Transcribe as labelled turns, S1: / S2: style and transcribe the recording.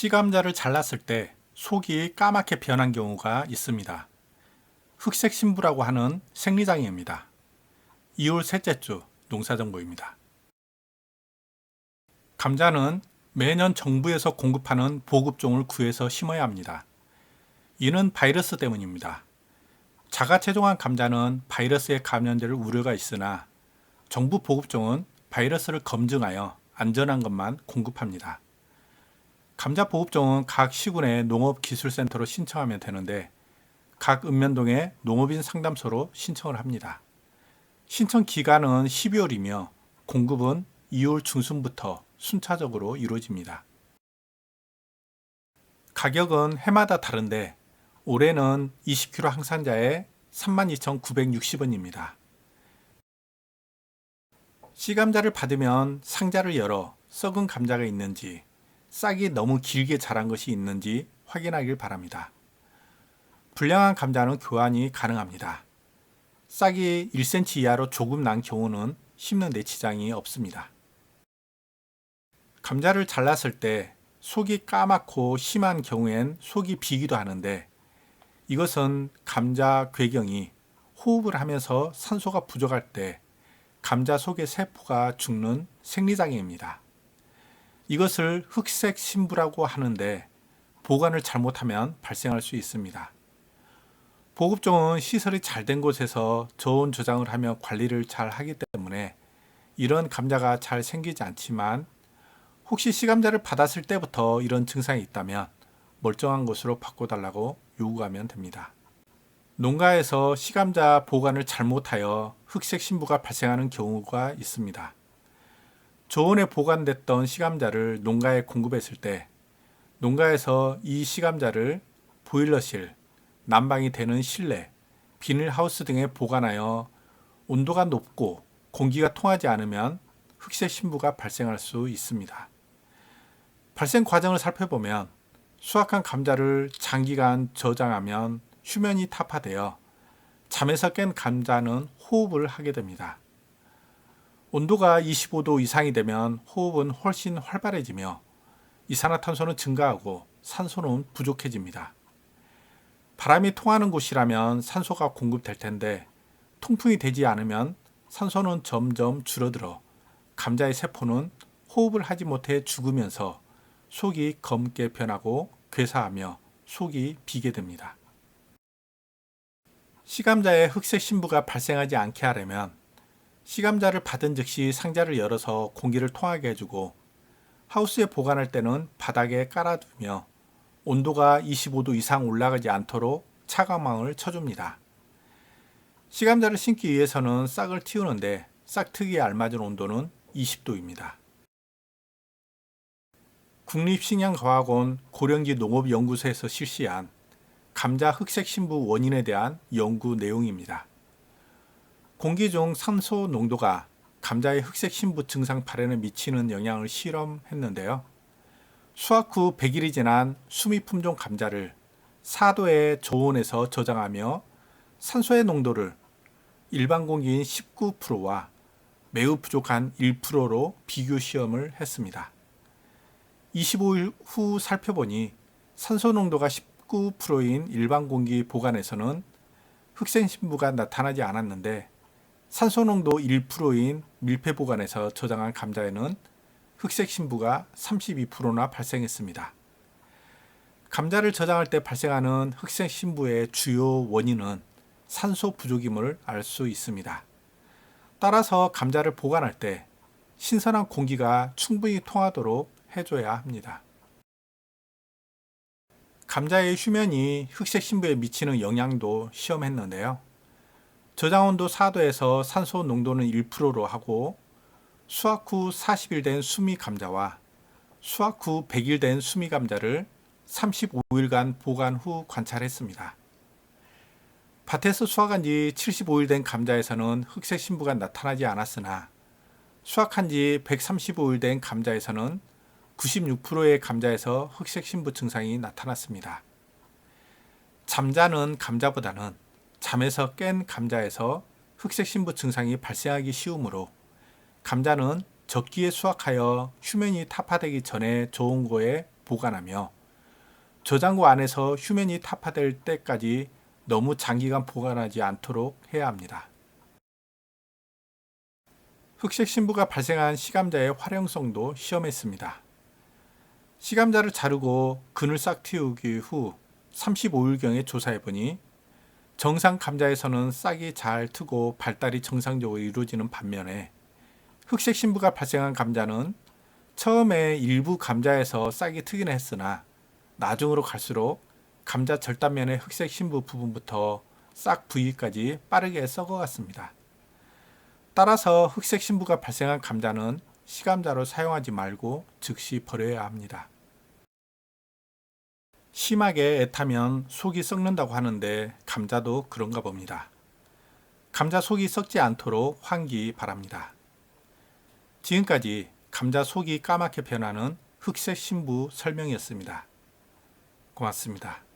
S1: 씨감자를 잘랐을 때 속이 까맣게 변한 경우가 있습니다. 흑색 신부라고 하는 생리장애입니다. 2월 셋째 주 농사정보입니다. 감자는 매년 정부에서 공급하는 보급종을 구해서 심어야 합니다. 이는 바이러스 때문입니다. 자가체종한 감자는 바이러스에 감염될 우려가 있으나 정부 보급종은 바이러스를 검증하여 안전한 것만 공급합니다. 감자 보급종은 각 시군의 농업기술센터로 신청하면 되는데 각 읍면동의 농업인 상담소로 신청을 합니다. 신청 기간은 12월이며 공급은 2월 중순부터 순차적으로 이루어집니다. 가격은 해마다 다른데 올해는 20kg 항산자에 32,960원입니다. 씨감자를 받으면 상자를 열어 썩은 감자가 있는지 싹이 너무 길게 자란 것이 있는지 확인하길 바랍니다. 불량한 감자는 교환이 가능합니다. 싹이 1cm 이하로 조금 난 경우는 심는 데 지장이 없습니다. 감자를 잘랐을 때 속이 까맣고 심한 경우엔 속이 비기도 하는데 이것은 감자 궤경이 호흡을 하면서 산소가 부족할 때 감자 속의 세포가 죽는 생리장애입니다. 이것을 흑색 신부라고 하는데 보관을 잘못하면 발생할 수 있습니다. 보급종은 시설이 잘 된 곳에서 저온 저장을 하며 관리를 잘 하기 때문에 이런 감자가 잘 생기지 않지만 혹시 시감자를 받았을 때부터 이런 증상이 있다면 멀쩡한 곳으로 바꿔달라고 요구하면 됩니다. 농가에서 시감자 보관을 잘못하여 흑색 신부가 발생하는 경우가 있습니다. 저온에 보관됐던 시감자를 농가에 공급했을 때 농가에서 이 시감자를 보일러실, 난방이 되는 실내, 비닐하우스 등에 보관하여 온도가 높고 공기가 통하지 않으면 흑색 신부가 발생할 수 있습니다. 발생 과정을 살펴보면 수확한 감자를 장기간 저장하면 휴면이 타파되어 잠에서 깬 감자는 호흡을 하게 됩니다. 온도가 25도 이상이 되면 호흡은 훨씬 활발해지며 이산화탄소는 증가하고 산소는 부족해집니다. 바람이 통하는 곳이라면 산소가 공급될 텐데 통풍이 되지 않으면 산소는 점점 줄어들어 감자의 세포는 호흡을 하지 못해 죽으면서 속이 검게 변하고 괴사하며 속이 비게 됩니다. 시감자의 흑색 신부가 발생하지 않게 하려면 시감자를 받은 즉시 상자를 열어서 공기를 통하게 해주고 하우스에 보관할 때는 바닥에 깔아두며 온도가 25도 이상 올라가지 않도록 차가망을 쳐줍니다. 시감자를 심기 위해서는 싹을 틔우는데 싹트기에 알맞은 온도는 20도입니다. 국립식량과학원 고령지 농업연구소에서 실시한 감자 흑색 신부 원인에 대한 연구 내용입니다. 공기 중 산소 농도가 감자의 흑색 신부 증상 발현에 미치는 영향을 실험했는데요. 수확 후 100일이 지난 수미 품종 감자를 4도의 저온에서 저장하며 산소의 농도를 일반 공기인 19%와 매우 부족한 1%로 비교 시험을 했습니다. 25일 후 살펴보니 산소 농도가 19%인 일반 공기 보관에서는 흑색 신부가 나타나지 않았는데 산소 농도 1%인 밀폐 보관에서 저장한 감자에는 흑색 신부가 32%나 발생했습니다. 감자를 저장할 때 발생하는 흑색 신부의 주요 원인은 산소 부족임을 알 수 있습니다. 따라서 감자를 보관할 때 신선한 공기가 충분히 통하도록 해줘야 합니다. 감자의 휴면이 흑색 신부에 미치는 영향도 시험했는데요. 저장 온도 4도에서 산소 농도는 1%로 하고 수확 후 40일 된 수미 감자와 수확 후 100일 된 수미 감자를 35일간 보관 후 관찰했습니다. 밭에서 수확한 지 75일 된 감자에서는 흑색 신부가 나타나지 않았으나 수확한 지 135일 된 감자에서는 96%의 감자에서 흑색 신부 증상이 나타났습니다. 잠자는 감자보다는 잠에서 깬 감자에서 흑색 신부 증상이 발생하기 쉬우므로 감자는 적기에 수확하여 휴면이 타파되기 전에 좋은 거에 보관하며 저장고 안에서 휴면이 타파될 때까지 너무 장기간 보관하지 않도록 해야 합니다. 흑색 신부가 발생한 시감자의 활용성도 시험했습니다. 시감자를 자르고 근을 싹 틔우기 후 35일경에 조사해 보니 정상 감자에서는 싹이 잘 트고 발달이 정상적으로 이루어지는 반면에 흑색 신부가 발생한 감자는 처음에 일부 감자에서 싹이 트기는 했으나 나중으로 갈수록 감자 절단면의 흑색 신부 부분부터 싹 부위까지 빠르게 썩어갔습니다. 따라서 흑색 신부가 발생한 감자는 시감자로 사용하지 말고 즉시 버려야 합니다. 심하게 애타면 속이 썩는다고 하는데 감자도 그런가 봅니다. 감자 속이 썩지 않도록 환기 바랍니다. 지금까지 감자 속이 까맣게 변하는 흑색 신부 설명이었습니다. 고맙습니다.